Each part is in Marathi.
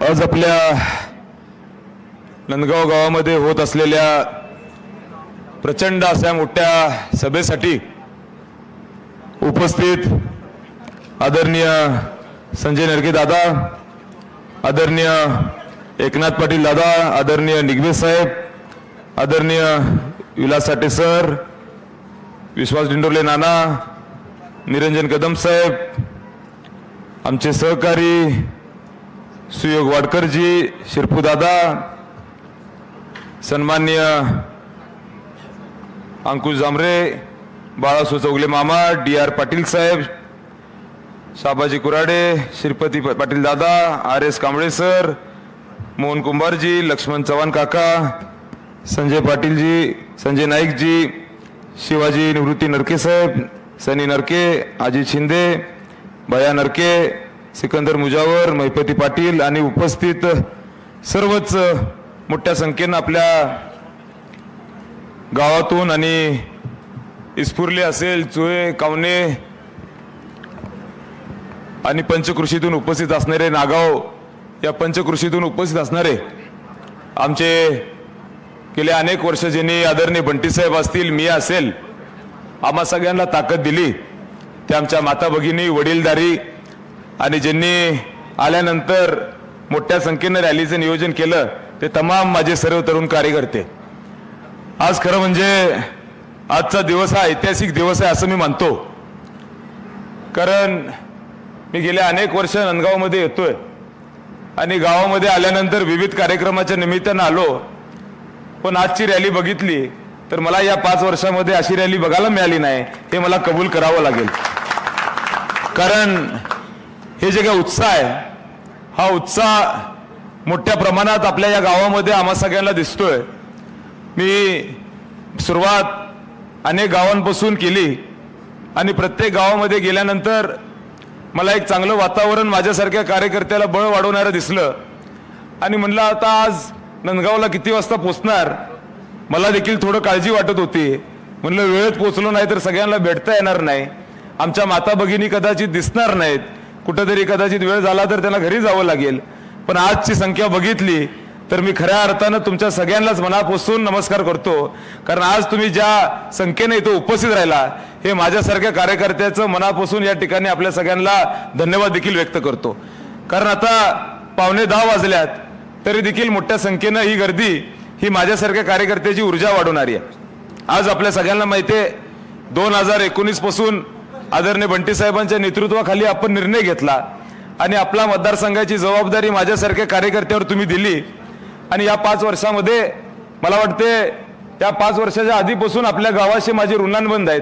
आज आपल्या नंदगाव गावामध्ये होत असलेल्या प्रचंड अशा मोठ्या सभेसाठी उपस्थित आदरणीय संजय नरके दादा आदरणीय एकनाथ पाटील दादा आदरणीय निगवे साहेब आदरणीय विलास साठे सर विश्वास डिंडोले नाना निरंजन कदम साहेब आमचे सहकारी सुयोग वाडकरजी शिरपू दादा सन्मान्य अंकुश जांभरे बाळासो चौगले मामा डी आर पाटील साहेब शाबाजी कुराडे श्रीपती पाटील दादा R S Kamble sir Mohan Kumbharji Laxman Chavan काका संजय पाटीलजी संजय नाईकजी शिवाजी निवृत्ती नरके साहेब सनी नरके अजित शिंदे भया नरके सिकंदर मुजावर महिपती पाटील आणि उपस्थित सर्वच मोठ्या संख्येनं आपल्या गावातून आणि इस्फुर्ले असेल चुळे कावणे आणि पंचकृषीतून उपस्थित असणारे नागाव या पंचकृषीतून उपस्थित असणारे आमचे गेले अनेक वर्ष ज्यांनी आदरणीय बंटीसाहेब असतील मी असेल आम्हा सगळ्यांना ताकद दिली. ते आमच्या माता भगिनी वडीलधारी आणि ज्यांनी आल्यानंतर मोठ्या संख्येनं रॅलीचं नियोजन केलं ते तमाम माझे सर्व तरुण कार्यकर्ते. आज खरं म्हणजे आजचा दिवस हा ऐतिहासिक दिवस आहे असं मी मानतो. कारण मी गेल्या अनेक वर्ष नंदगावमध्ये येतोय. आणि गावामध्ये आल्यानंतर विविध कार्यक्रमाच्या निमित्तानं आलो. पण आजची रॅली बघितली तर मला या पाच वर्षामध्ये अशी रॅली बघायला मिळाली नाही हे मला कबूल करावं लागेल. कारण हे जे काही उत्साह आहे हा उत्साह मोठ्या प्रमाणात आपल्या या गावामध्ये आम्हा सगळ्यांना दिसतोय. मी सुरुवात अनेक गावांपासून केली आणि प्रत्येक गावामध्ये गेल्यानंतर मला एक चांगलं वातावरण माझ्यासारख्या कार्यकर्त्याला बळ वाढवणारं दिसलं. आणि म्हणलं आता आज नंदगावला किती वाजता पोचणार? मला देखील थोडं काळजी वाटत होती. म्हणलं वेळेत पोचलो नाही तर सगळ्यांना भेटता येणार नाही. आमच्या माता भगिनी कदाचित दिसणार नाहीत. कुठंतरी कदाचित वेळ झाला तर त्यांना घरी जावं लागेल. पण आजची संख्या बघितली तर मी खऱ्या अर्थानं तुमच्या सगळ्यांनाच मनापासून नमस्कार करतो. कारण आज तुम्ही ज्या संख्येने इथं उपस्थित राहिला हे माझ्यासारख्या कार्यकर्त्याचं मनापासून या ठिकाणी आपल्या सगळ्यांना धन्यवाद देखील व्यक्त करतो. कारण आता पावणे दहा वाजल्यात तरी देखील मोठ्या संख्येनं ही गर्दी ही माझ्यासारख्या कार्यकर्त्याची ऊर्जा वाढवणारी आहे. आज आपल्या सगळ्यांना माहिती आहे दोन हजार एकोणीसपासून आदरणीय बंटी साहेबांच्या नेतृत्वाखाली आपण निर्णय घेतला आणि आपला मतदारसंघाची जबाबदारी माझ्यासारख्या कार्यकर्त्यावर तुम्ही दिली. आणि या पाच वर्षामध्ये मला वाटते त्या पाच वर्षाच्या आधीपासून आपल्या गावाशी माझे ऋणानुबंध आहेत.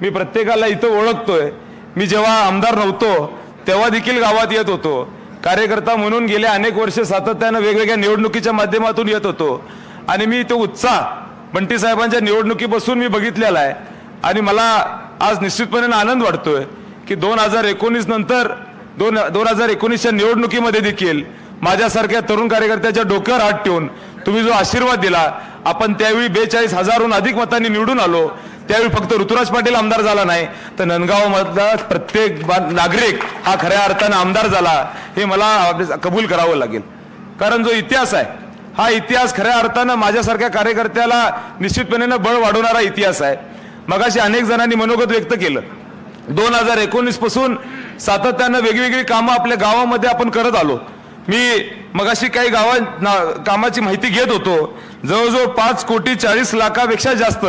मी प्रत्येकाला इथं ओळखतोय. मी जेव्हा आमदार नव्हतो तेव्हा देखील गावात येत होतो. कार्यकर्ता म्हणून गेल्या अनेक वर्ष सातत्यानं वेगवेगळ्या निवडणुकीच्या माध्यमातून येत होतो. आणि मी तो उत्साह बंटी साहेबांच्या निवडणुकीपासून मी बघितलेला आहे. आणि मला आज निश्चितपणे आनंद वाटतोय की दोन हजार एकोणीस नंतर दोन दोन हजार एकोणीसच्या निवडणुकीमध्ये देखील माझ्यासारख्या तरुण कार्यकर्त्याच्या डोक्यावर हात ठेवून तुम्ही जो आशीर्वाद दिला आपण त्यावेळी बेचाळीस हजारहून अधिक मतांनी निवडून आलो. त्यावेळी फक्त ऋतुराज पाटील आमदार झाला नाही तर नंदगावमधला प्रत्येक नागरिक हा खऱ्या अर्थानं आमदार झाला हे मला कबूल करावं लागेल. कारण जो इतिहास आहे हा इतिहास खऱ्या अर्थानं माझ्यासारख्या कार्यकर्त्याला निश्चितपणे बळ वाढवणारा इतिहास आहे. मगाशी अनेक जणांनी मनोगत व्यक्त केलं. दोन हजार एकोणीसपासून सातत्यानं वेगवेगळी कामं आपल्या गावामध्ये आपण करत आलो. मी मगाशी काही गावा ना- कामाची माहिती घेत होतो. जवळजवळ पाच कोटी चाळीस लाखापेक्षा जास्त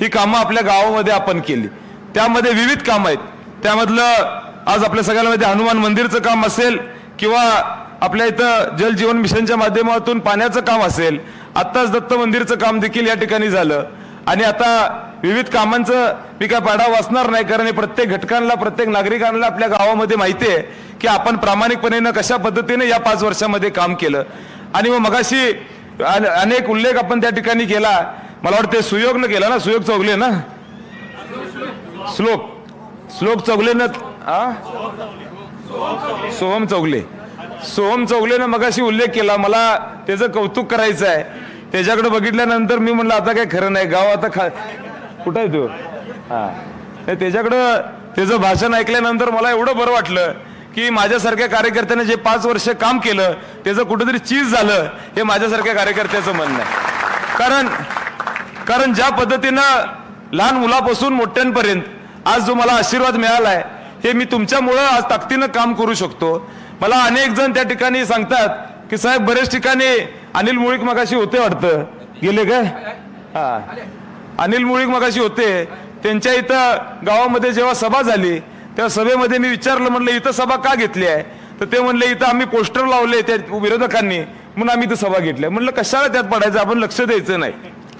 ही कामं आपल्या गावामध्ये आपण केली. त्यामध्ये विविध कामं आहेत. त्यामधलं आज आपल्या सगळ्यांना माहिती हनुमान मंदिरचं काम असेल किंवा आपल्या इथं जल जीवन मिशनच्या माध्यमातून पाण्याचं काम असेल. आत्ताच दत्त मंदिरचं काम देखील या ठिकाणी झालं. आणि आता विविध कामांचं मी काय पाडा वाचणार नाही कारण हे प्रत्येक घटकांना प्रत्येक नागरिकांना आपल्या गावामध्ये माहिती आहे की आपण प्रामाणिकपणे कशा पद्धतीने या पाच वर्षामध्ये काम केलं. आणि मग मगाशी अनेक उल्लेख आपण त्या ठिकाणी केला. मला वाटतं सुयोगनं केला ना? सुयोग चौगले ना? श्लोक. श्लोक चौगलेनं आ? सोहम चौगले. सोहम चौगलेनं मगाशी उल्लेख केला. मला त्याचं कौतुक करायचं आहे त्याच्याकडे बघितल्यानंतर मी म्हणलं आता काय खरं नाही. गाव आता खा कुठं आहे तो? हा. नाही, त्याच्याकडं त्याचं भाषण ऐकल्यानंतर मला एवढं बरं वाटलं की माझ्यासारख्या कार्यकर्त्याने जे पाच वर्ष काम केलं त्याचं कुठेतरी चीज झालं हे माझ्यासारख्या कार्यकर्त्याचं म्हणणं आहे. कारण कारण ज्या पद्धतीनं लहान मुलापासून मोठ्यांपर्यंत आज जो मला आशीर्वाद मिळाला आहे हे मी तुमच्यामुळं आज ताकदीनं काम करू शकतो. मला अनेक जण त्या ठिकाणी सांगतात की साहेब बरेच ठिकाणी अनिल मुळीक मगाशी होते वाटतं. गेले काय? हा. अनिल मुळीक मगाशी होते. त्यांच्या इथं गावामध्ये जेव्हा सभा झाली त्या सभेमध्ये मी विचारलं म्हणलं इथं सभा का घेतली आहे? तर ते म्हणले इथं आम्ही पोस्टर लावले त्या विरोधकांनी म्हणून आम्ही इथं सभा घेतल्या म्हणलं कशाला त्यात पडायचं? आपण लक्ष द्यायचं नाही.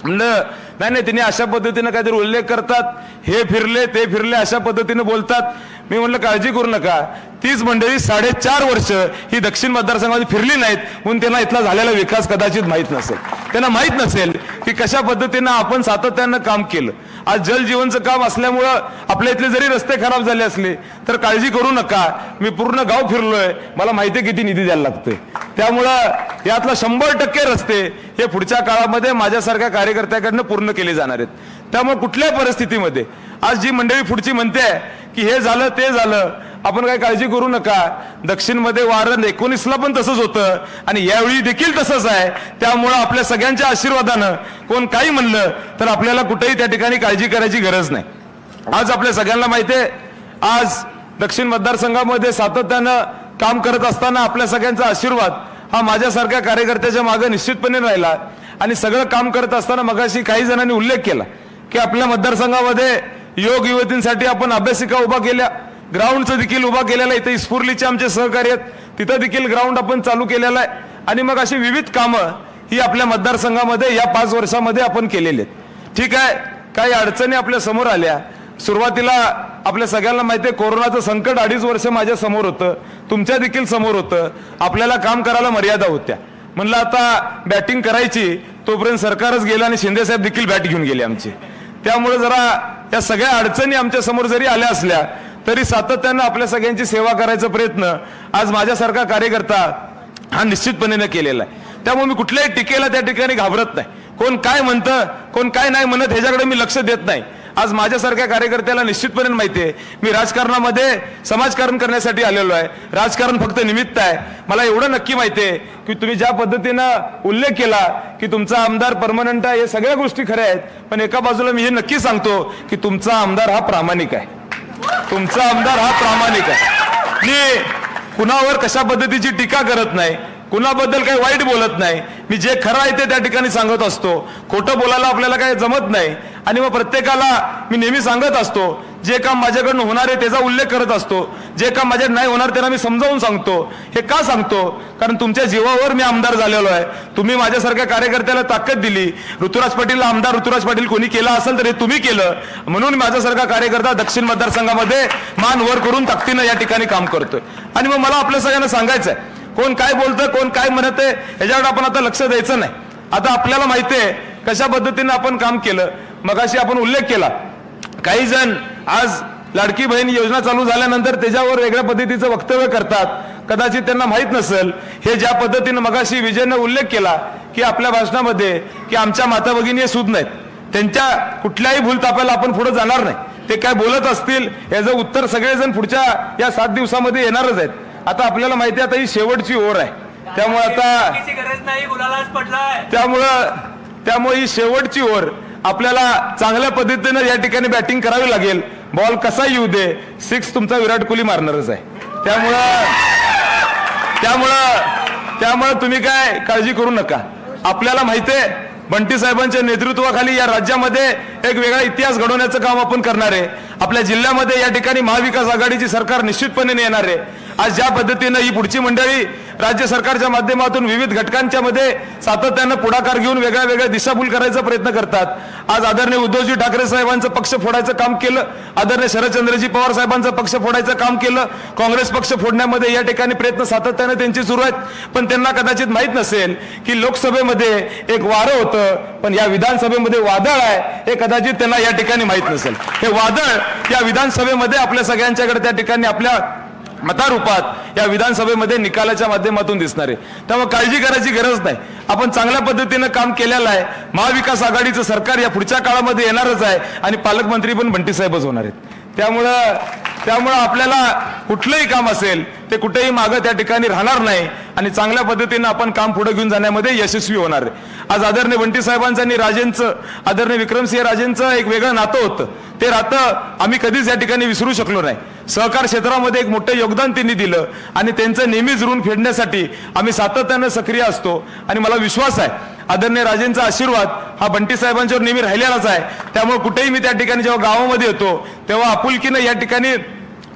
म्हणलं नाही नाही त्यांनी अशा पद्धतीनं काहीतरी उल्लेख करतात. हे फिरले ते फिरले अशा पद्धतीनं बोलतात. मी म्हणलं काळजी करू नका. तीच मंडळी साडेचार वर्ष ही दक्षिण मतदारसंघामध्ये फिरली नाहीत म्हणून त्यांना इथला झालेला विकास कदाचित माहीत नसेल. त्यांना माहीत नसेल की कशा पद्धतीनं आपण सातत्यानं काम केलं. आज जलजीवनचं काम असल्यामुळं आपल्या इथले जरी रस्ते खराब झाले असले तर काळजी करू नका. मी पूर्ण गाव फिरलोय. मला माहिती आहे किती निधी द्यायला लागतोय. त्यामुळं यातला शंभर टक्के रस्ते हे पुढच्या काळामध्ये माझ्यासारख्या कार्यकर्त्याकडनं पूर्ण केले जाणार आहेत. त्यामुळे कुठल्याही परिस्थितीमध्ये आज जी मंडळी पुढची म्हणते की हे झालं ते झालं. आपण काही काळजी करू नका. दक्षिणमध्ये वारण एकोणीसला पण तसंच होतं आणि यावेळी देखील तसंच आहे. त्यामुळं आपल्या सगळ्यांच्या आशीर्वादानं कोण काही म्हणलं तर आपल्याला कुठेही त्या ठिकाणी काळजी करायची गरज नाही. आज आपल्या सगळ्यांना माहिती आहे आज दक्षिण मतदारसंघामध्ये सातत्यानं काम करत असताना आपल्या सगळ्यांचा आशीर्वाद हा माझ्यासारख्या कार्यकर्त्याच्या मागे निश्चितपणे राहिला. आणि सगळं काम करत असताना मगाशी काही जणांनी उल्लेख केला की आपल्या मतदारसंघामध्ये योग युवतींसाठी आपण अभ्यासिका उभा केल्या. ग्राउंडचं देखील उभा केलेला आहे. इथे इस्फुर्लीचे आमचे सहकारी आहेत. तिथं देखील ग्राउंड आपण चालू केलेलं आहे. आणि मग अशी विविध कामं ही आपल्या मतदारसंघामध्ये या पाच वर्षामध्ये आपण केलेली आहेत. ठीक आहे? काही अडचणी आपल्यासमोर आल्या. सुरुवातीला आपल्या सगळ्यांना माहिती आहे कोरोनाचं संकट अडीच वर्ष माझ्यासमोर होतं. तुमच्या देखील समोर होतं. आपल्याला काम करायला मर्यादा होत्या. म्हणलं आता बॅटिंग करायची तोपर्यंत सरकारच गेलं आणि शिंदे साहेब देखील बॅट घेऊन गेले आमची. त्यामुळे जरा या सगळ्या अडचणी आमच्यासमोर जरी आल्या असल्या तरी सातत्यानं आपल्या सगळ्यांची सेवा करायचा प्रयत्न आज माझ्यासारखा कार्यकर्ता हा निश्चितपणे केलेला आहे. त्यामुळे मी कुठल्याही टीकेला त्या ठिकाणी घाबरत नाही. कोण काय म्हणतं कोण काय नाही म्हणत ह्याच्याकडे मी लक्ष देत नाही. आज माझ्यासारख्या कार्यकर्त्याला निश्चितपणे माहिती आहे. मी राजकारणामध्ये समाजकारण करण्यासाठी आलेलो आहे. राजकारण फक्त निमित्त आहे. मला एवढं नक्की माहिती आहे की तुम्ही ज्या पद्धतीनं उल्लेख केला की तुमचा आमदार परमनंट आहे हे सगळ्या गोष्टी खऱ्या आहेत. पण एका बाजूला मी हे नक्की सांगतो की तुमचा आमदार हा प्रामाणिक आहे. तुमचा आमदार हा प्रामाणिक आहे. मी कुणावर कशा पद्धतीची टीका करत नाही कुणाबद्दल काही वाईट बोलत नाही. मी जे खरं आहे ते त्या ठिकाणी सांगत असतो. खोटं बोलायला आपल्याला काही जमत नाही. आणि मग प्रत्येकाला मी नेहमी सांगत असतो जे काम माझ्याकडनं होणार आहे त्याचा उल्लेख करत असतो. जे काम माझ्या नाही होणार त्यांना मी समजावून सांगतो. हे का सांगतो? कारण तुमच्या जीवावर मी आमदार झालेलो आहे. तुम्ही माझ्यासारख्या कार्यकर्त्याला ताकद दिली. ऋतुराज पाटीलला आमदार ऋतुराज पाटील कोणी केला असेल तर हे तुम्ही केलं. म्हणून माझ्यासारखा कार्यकर्ता दक्षिण मतदारसंघामध्ये मान वर करून ताकदीनं या ठिकाणी काम करतोय. आणि मग मला आपल्या सगळ्यांना सांगायचं आहे कोण काय बोलतं कोण काय म्हणत आहे ह्याच्याकडे आपण आता लक्ष द्यायचं नाही. आता आपल्याला माहिती आहे कशा पद्धतीने आपण काम केलं मगाशी आपण उल्लेख केला. काही जण आज लाडकी बहीण योजना चालू झाल्यानंतर त्याच्यावर वेगळ्या पद्धतीचं वक्तव्य करतात. कदाचित त्यांना माहीत नसेल हे ज्या पद्धतीनं मगाशी विजयनं उल्लेख केला की आपल्या भाषणामध्ये की आमच्या माता भगिनी हे सुद नाहीत. त्यांच्या कुठल्याही भूलतापाला आपण पुढे जाणार नाही. ते काय बोलत असतील याचं उत्तर सगळेजण पुढच्या या सात दिवसामध्ये येणारच आहेत. आता आपल्याला माहिती आहे आता ही शेवटची ओर आहे. त्यामुळे आता चुकीची गरज नाही गुलालाच पडलाय. त्यामुळं त्यामुळे ही शेवटची ओव्हर आपल्याला चांगल्या पद्धतीनं या ठिकाणी बॅटिंग करावी लागेल. बॉल कसा येऊ दे? सिक्स तुमचा विराट कोहली मारणारच आहे. त्यामुळं त्यामुळं त्यामुळं तुम्ही काय काळजी करू नका. आपल्याला माहिती आहे बंटी साहेबांच्या नेतृत्वाखाली या राज्यामध्ये एक वेगळा इतिहास घडवण्याचं काम आपण करणार आहे. आपल्या जिल्ह्यामध्ये या ठिकाणी महाविकास आघाडीची सरकार निश्चितपणे येणार आहे. आज ज्या पद्धतीनं ही पुढची मंडळी राज्य सरकारच्या माध्यमातून विविध घटकांच्या मध्ये सातत्यानं पुढाकार घेऊन वेगळ्या वेगळ्या दिशाभूल करायचा प्रयत्न करतात. आज आदरणीय उद्धवजी ठाकरे साहेबांचं पक्ष फोडायचं काम केलं आदरणीय शरदचंद्रजी पवार साहेबांचं पक्ष फोडायचं काम केलं काँग्रेस पक्ष फोडण्यामध्ये या ठिकाणी प्रयत्न सातत्याने त्यांचे सुरू आहेत. पण त्यांना कदाचित माहीत नसेल की लोकसभेमध्ये एक वारं होतं पण या विधानसभेमध्ये वादळ आहे हे कदाचित त्यांना या ठिकाणी माहीत नसेल. हे वादळ या विधानसभेमध्ये आपल्या सगळ्यांच्याकडे त्या ठिकाणी आपल्या मतारूपात या विधानसभेमध्ये निकालाच्या माध्यमातून दिसणार आहे. त्यामुळे काळजी करायची गरज नाही. आपण चांगल्या पद्धतीनं काम केलेलं आहे. महाविकास आघाडीचं सरकार या पुढच्या काळामध्ये येणारच आहे आणि पालकमंत्री पण बंटी साहेबच होणार आहेत. त्यामुळं त्यामुळं आपल्याला कुठलंही काम असेल ते कुठेही मागं त्या ठिकाणी राहणार नाही आणि चांगल्या पद्धतीनं आपण काम पुढे घेऊन जाण्यामध्ये यशस्वी होणार आहे. आज आदरणीय बंटी साहेबांचं आणि राजेंचं आदरणीय विक्रमसिंह राजेंचं एक वेगळं नातं होतं. ते नातं आम्ही कधीच या ठिकाणी विसरू शकलो नाही. सहकार क्षेत्रामध्ये एक मोठं योगदान त्यांनी दिलं आणि त्यांचं नेहमीच ऋण फेडण्यासाठी आम्ही सातत्यानं सक्रिय असतो आणि मला विश्वास आहे. आदरणीय राजेंचा आशीर्वाद हा बंटी साहेबांच्यावर नेहमी राहिलेलाच आहे. त्यामुळे कुठेही मी त्या ठिकाणी जेव्हा गावामध्ये येतो तेव्हा आपुलकीनं या ठिकाणी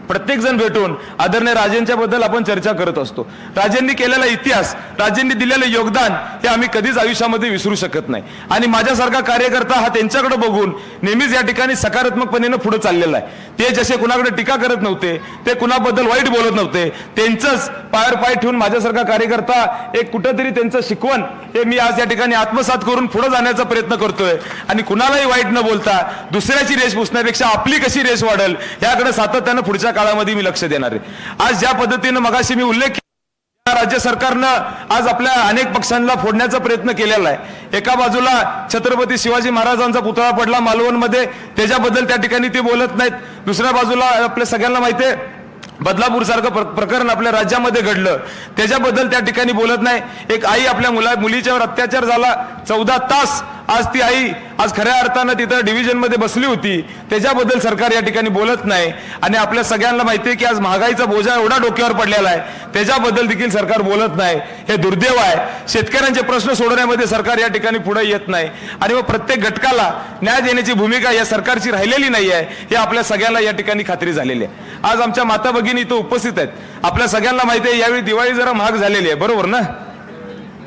प्रत्येक जण भेटून आदरणीय राजेंच्या बद्दल आपण चर्चा करत असतो. राजेंनी केलेला इतिहास राजेंनी दिलेलं योगदान हे आम्ही कधीच आयुष्यामध्ये विसरू शकत नाही. आणि माझ्यासारखा कार्यकर्ता हा त्यांच्याकडे बघून नेहमीच या ठिकाणी सकारात्मकपणेनं पुढे चाललेला आहे. ते जसे कुणाकडे टीका करत नव्हते ते कुणाबद्दल वाईट बोलत नव्हते त्यांचंच पायर पाय ठेवून माझ्यासारखा कार्यकर्ता एक कुठंतरी त्यांचं शिकवण हे मी आज या ठिकाणी आत्मसात करून पुढे जाण्याचा प्रयत्न करतोय. आणि कुणालाही वाईट न बोलता दुसऱ्याची रेस पुसण्यापेक्षा आपली कशी रेस वाढेल याकडे सातत्यानं पुढच्या काळामध्ये मी लक्ष देणार आहे. आज ज्या पद्धतीनं मगाशी मी उल्लेख केला, राज्य सरकारनं आज आपल्या अनेक पक्षांना फोडण्याचा प्रयत्न केलेला आहे. एका बाजूला छत्रपती शिवाजी महाराजांचा पुतळा पडला मालवणमध्ये त्याच्याबद्दल त्या ठिकाणी ते बोलत नाहीत. दुसऱ्या बाजूला आपल्या सगळ्यांना माहिती आहे बदलापूर सारखं प्रकरण आपल्या राज्यामध्ये घडलं. त्याच्याबद्दल त्या ठिकाणी बोलत नाही. एक आई आपल्या मुला मुलीच्यावर अत्याचार झाला चौदा तास आज ती आई आज खऱ्या अर्थानं तिथं डिव्हिजनमध्ये बसली होती. त्याच्याबद्दल सरकार या ठिकाणी बोलत नाही. आणि आपल्या सगळ्यांना माहिती आहे की आज महागाईचा बोजा एवढा डोक्यावर पडलेला आहे. त्याच्याबद्दल देखील सरकार बोलत नाही. हे दुर्दैव आहे. शेतकऱ्यांचे प्रश्न सोडवण्यामध्ये सरकार या ठिकाणी पुढे येत नाही. आणि मग प्रत्येक घटकाला न्याय देण्याची भूमिका या सरकारची राहिलेली नाही आहे. हे आपल्या सगळ्यांना या ठिकाणी खात्री झालेली आहे. आज आमच्या माता भगिनी इथं उपस्थित आहेत. आपल्या सगळ्यांना माहिती आहे यावेळी दिवाळी जरा महाग झालेली आहे. बरोबर ना?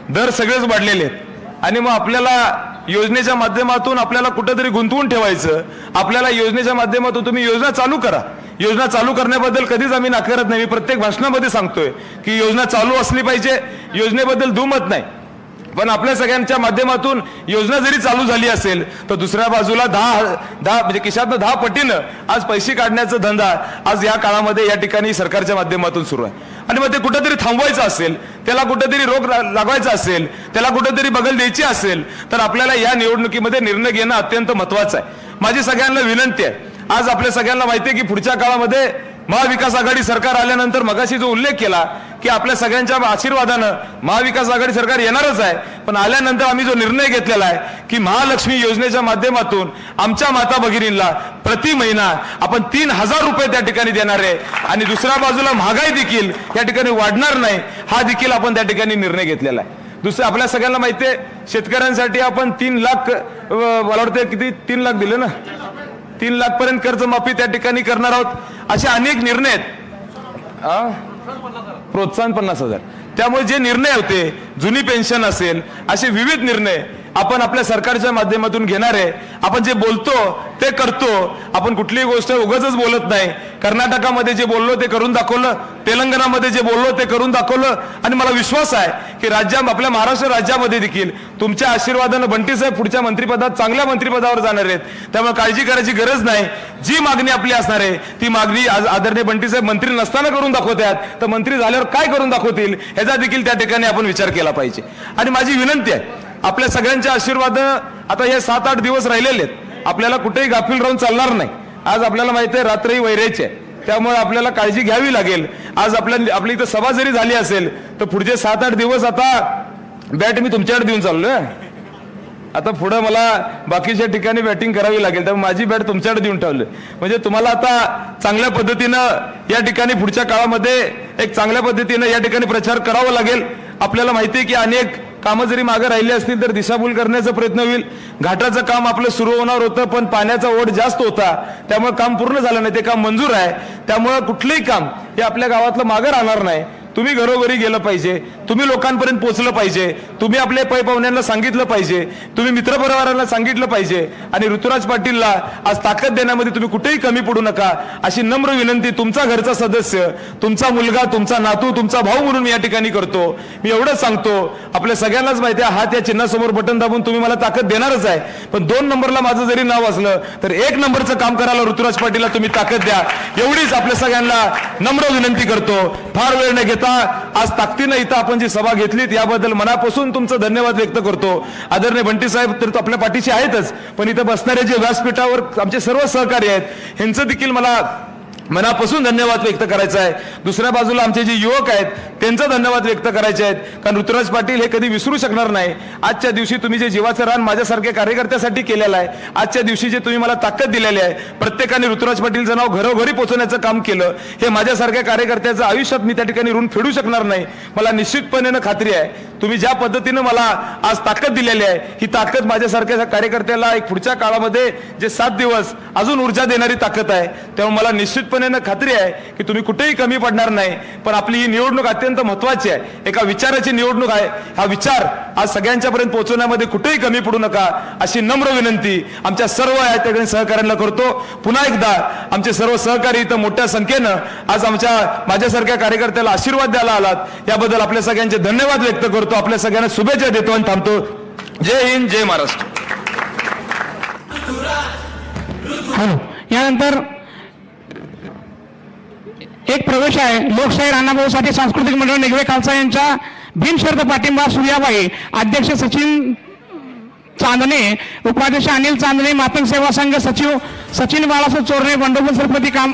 दर सगळेच वाढलेले आहेत. आणि मग आपल्याला योजनेच्या माध्यमातून आपल्याला कुठेतरी गुंतवून ठेवायचं. आपल्याला योजनेच्या माध्यमातून तुम्ही योजना चालू करा. योजना चालू करण्याबद्दल कधीच आम्ही नाकारत नाही. मी प्रत्येक भाषणामध्ये सांगतोय की योजना चालू असली पाहिजे. योजनेबद्दल दुमत नाही. पण आपल्या सगळ्यांच्या माध्यमातून योजना जरी चालू झाली असेल तर दुसऱ्या बाजूला दहा दहा म्हणजे किशातनं दहा पटीनं आज पैसे काढण्याचा धंदा आज या काळामध्ये या ठिकाणी सरकारच्या माध्यमातून सुरू आहे. आणि मग ते कुठंतरी थांबवायचं असेल त्याला कुठंतरी रोग लागवायचा असेल त्याला कुठंतरी बगल द्यायची असेल तर आपल्याला या निवडणुकीमध्ये निर्णय घेणं अत्यंत महत्वाचं आहे. माझी सगळ्यांना विनंती आहे. आज आपल्या सगळ्यांना माहिती आहे की पुढच्या काळामध्ये महाविकास आघाडी सरकार आल्यानंतर मगाशी जो उल्लेख केला की आपल्या सगळ्यांच्या आशीर्वादानं महाविकास आघाडी सरकार येणारच आहे. पण आल्यानंतर आम्ही जो निर्णय घेतलेला आहे की महालक्ष्मी योजनेच्या माध्यमातून आमच्या माता भगिनींना प्रति महिना आपण तीन हजार रुपये त्या ठिकाणी देणार आहे. आणि दुसऱ्या बाजूला महागाई देखील या ठिकाणी वाढणार नाही हा देखील आपण त्या ठिकाणी निर्णय घेतलेला आहे. दुसरं आपल्या सगळ्यांना माहिती आहे शेतकऱ्यांसाठी आपण तीन लाख मला वाटतं किती? तीन लाख दिले ना? तीन लाख पर्यंत कर्जमाफी त्या ठिकाणी करणार आहोत असे अनेक निर्णय आहेत. प्रोत्साहन पन्नास हजार. त्यामुळे जे निर्णय होते जुनी पेन्शन असेल असे विविध निर्णय आपण आपल्या सरकारच्या माध्यमातून घेणार आहे. आपण जे बोलतो ते करतो. आपण कुठलीही गोष्ट उगाच बोलत नाही. कर्नाटकामध्ये जे बोललो ते करून दाखवलं. तेलंगणामध्ये जे बोललो ते करून दाखवलं. आणि मला विश्वास आहे की राज्या आपल्या महाराष्ट्र राज्यामध्ये देखील तुमच्या आशीर्वादानं बंटी साहेब पुढच्या मंत्रिपदात चांगल्या मंत्रिपदावर जाणार आहेत. त्यामुळे काळजी करायची गरज नाही. जी मागणी आपली असणार आहे ती मागणी आज आदरणीय बंटी साहेब मंत्री नसताना करून दाखवतात तर मंत्री झाल्यावर काय करून दाखवतील ह्याचा देखील त्या ठिकाणी आपण विचार केला पाहिजे. आणि माझी विनंती आहे आपल्या सगळ्यांच्या आशीर्वाद आता हे सात आठ दिवस राहिलेले आहेत. आपल्याला कुठेही गाफील राहून चालणार नाही. आज आपल्याला माहिती आहे रात्रही वैरायची आहे. त्यामुळे आपल्याला काळजी घ्यावी लागेल. आज आपल्या आपली इथं सभा जरी झाली असेल तर पुढचे सात आठ दिवस आता बॅट मी तुमच्याकडे देऊन चाललोय आता पुढं मला बाकीच्या ठिकाणी बॅटिंग करावी लागेल त्यामुळे माझी बॅट तुमच्याकडे देऊन ठेवली म्हणजे तुम्हाला आता चांगल्या पद्धतीनं या ठिकाणी पुढच्या काळामध्ये एक चांगल्या पद्धतीनं या ठिकाणी प्रचार करावा लागेल. आपल्याला माहिती आहे की अनेक कामं जरी मागे राहिली असतील तर दिशाभूल करण्याचा प्रयत्न होईल. घाटाचं काम आपलं सुरू होणार होतं पण पाण्याचा ओढ जास्त होता. त्यामुळे काम पूर्ण झालं नाही ते काम मंजूर आहे. त्यामुळे कुठलंही काम हे आपल्या गावातलं मागं राहणार नाही. तुम्ही घरोघरी गेलं पाहिजे. तुम्ही लोकांपर्यंत पोहोचलं पाहिजे. तुम्ही आपल्या पै पाहुण्यांना सांगितलं पाहिजे. तुम्ही मित्रपरिवारांना सांगितलं पाहिजे. आणि ऋतुराज पाटीलला आज ताकद देण्यामध्ये तुम्ही कुठेही कमी पडू नका. अशी नम्र विनंती तुमचा घरचा सदस्य तुमचा मुलगा तुमचा नातू तुमचा भाऊ म्हणून मी या ठिकाणी करतो. मी एवढंच सांगतो. आपल्या सगळ्यांनाच माहिती आहे हात या चिन्हासमोर बटन दाबून तुम्ही मला ताकद देणारच आहे. पण दोन नंबरला माझं जरी नाव असलं तर एक नंबरचं काम करायला ऋतुराज पाटीलला तुम्ही ताकद द्या. एवढीच आपल्या सगळ्यांना नम्र विनंती करतो. फार वेळ न घेता आज ताकदीनं इथं आपण जी सभा घेतलीत याबद्दल मनापासून तुमचं धन्यवाद व्यक्त करतो. आदरणीय बंटी साहेब तर आपल्या पाठीशी आहेतच पण इथं बसणारे जे व्यासपीठावर आमचे सर्व सहकारी आहेत ह्यांचं देखील मला मनापासून धन्यवाद व्यक्त करायचा आहे. दुसऱ्या बाजूला आमचे जे युवक आहेत त्यांचा धन्यवाद व्यक्त करायचे आहेत. कारण ऋतुराज पाटील हे कधी विसरू शकणार नाही. आजच्या दिवशी तुम्ही जे जीवाचं रान माझ्यासारख्या कार्यकर्त्यासाठी केलेलं आहे आजच्या दिवशी जे तुम्ही मला ताकद दिलेली आहे प्रत्येकाने ऋतुराज पाटीलचं नाव घरोघरी पोहोचवण्याचं काम केलं. हे माझ्यासारख्या कार्यकर्त्याचं आयुष्यात मी त्या ठिकाणी ऋण फेडू शकणार नाही. मला निश्चितपणे खात्री आहे. तुम्ही ज्या पद्धतीनं मला आज ताकद दिलेली आहे ही ताकद माझ्यासारख्या कार्यकर्त्याला एक पुढच्या काळामध्ये जे सात दिवस अजून ऊर्जा देणारी ताकद आहे त्यामुळे मला निश्चितपणे खात्री आहे की तुम्ही कुठेही कमी पडणार नाही पण आपली ही निवडणूक अत्यंत महत्वाची आहे. एका विचाराची निवडणूक आहे. हा विचार आज सगळ्यांच्यापर्यंत पोहोचवण्यामध्ये कुठेही कमी पडू नका अशी नम्र विनंती आमच्या सर्व या ठिकाणी करतो. पुन्हा एकदा आमचे सर्व सहकारी इथं मोठ्या संख्येनं आज आमच्या माझ्यासारख्या कार्यकर्त्याला आशीर्वाद द्यायला आलात. याबद्दल आपल्या सगळ्यांचे धन्यवाद व्यक्त करतो. आपल्या सगळ्यांना शुभेच्छा देतो आणि थांबतो. जय हिंद जय महाराष्ट्र. हॅलो यानंतर एक प्रवेश आहे. लोकशाही राणाभाऊसाठी सांस्कृतिक मंडळ निगवे खालसा यांच्या बिनशर्त पाठिंबा सूर्याबाई अध्यक्ष सचिन चांदणे उपाध्यक्ष अनिल चांदणे मातंग सेवा संघ सचिव सचिन बाळासाहेब चोरणे बंडोबल सरपती काम